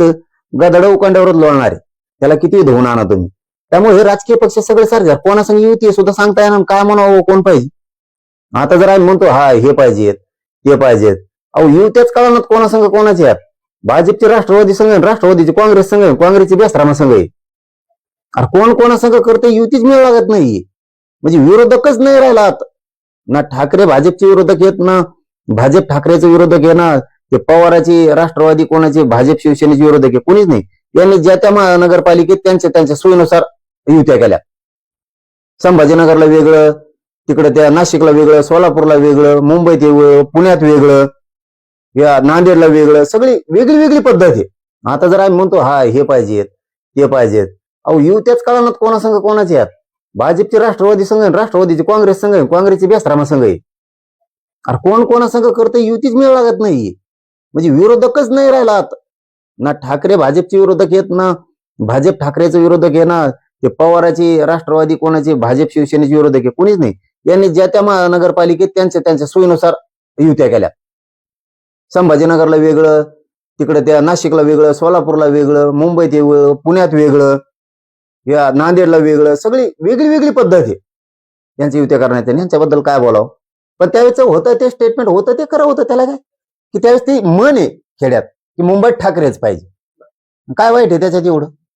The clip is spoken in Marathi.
असतं गदड उकांड्यावरच लोळणार. आहे त्याला किती धुवून आणा तुम्ही. त्यामुळे हे राजकीय पक्ष सगळे सारखे कोणासंग युती आहे सुद्धा सांगता येणार काय म्हणावं हो, कोण पाहिजे? आता जर आम्ही म्हणतो हा हे पाहिजेत ते पाहिजेत. अहो युत्याच कळणार कोणासंग कोणाचे आहेत भाजपचे राष्ट्रवादी संघ राष्ट्रवादीचे काँग्रेस संघ काँग्रेसचे बेसरामा संघ आहे. अरे कोण कोणासंग करते युतीच मिळ लागत नाही म्हणजे विरोधकच नाही राहिला ना ठाकरे भाजपचे विरोधक आहेत ना भाजप ठाकरेचे विरोधक आहे ना ते पवाराचे राष्ट्रवादी कोणाचे भाजप शिवसेनेचे विरोधक आहे कोणीच नाही. यांनी ज्या त्या महानगरपालिकेत त्यांच्या त्यांच्या सोयीनुसार युत्या केल्या. संभाजीनगरला वेगळं तिकडे त्या नाशिकला वेगळं सोलापूरला वेगळं मुंबईत वेगळं पुण्यात वेगळं या नांदेडला वेगळं सगळी वेगळी वेगळी पद्धत आहे. आता जर आम्ही म्हणतो हा हे पाहिजेत ते पाहिजेत. अहो युत्याच कळणार कोणासंघ कोणाचे आहेत? भाजपचे राष्ट्रवादी संघ आहे, राष्ट्रवादीचे काँग्रेस संघ आहे, काँग्रेसचे बेसरामा संघ आहे. अरे कोण कोणासंघ करतं युतीच मिळ लागत नाही म्हणजे विरोधकच नाही राहिला आता ना ठाकरे भाजपचे विरोधक येत ना भाजप ठाकरेचे विरोधक आहे ना ते पवाराचे राष्ट्रवादी कोणाचे भाजप शिवसेनेचे विरोधक आहे कोणीच नाही. यांनी ज्या त्या महानगरपालिकेत त्यांच्या त्यांच्या सोयीनुसार युत्या केल्या. संभाजीनगरला वेगळं तिकडे त्या नाशिकला वेगळं सोलापूरला वेगळं मुंबईत वेगळं पुण्यात वेगळं या नांदेडला वेगळं सगळी वेगळी वेगळी पद्धत. आहे यांची युत्या करण्यात यांच्याबद्दल काय बोलावं? पण त्यावेळेचं होतं ते स्टेटमेंट होतं ते खरं होतं त्याला काय? की त्यावेळेस ते मन आहे खेड्यात की मुंबईत ठाकरेच पाहिजे. काय वाईट आहे त्याच्यात एवढं?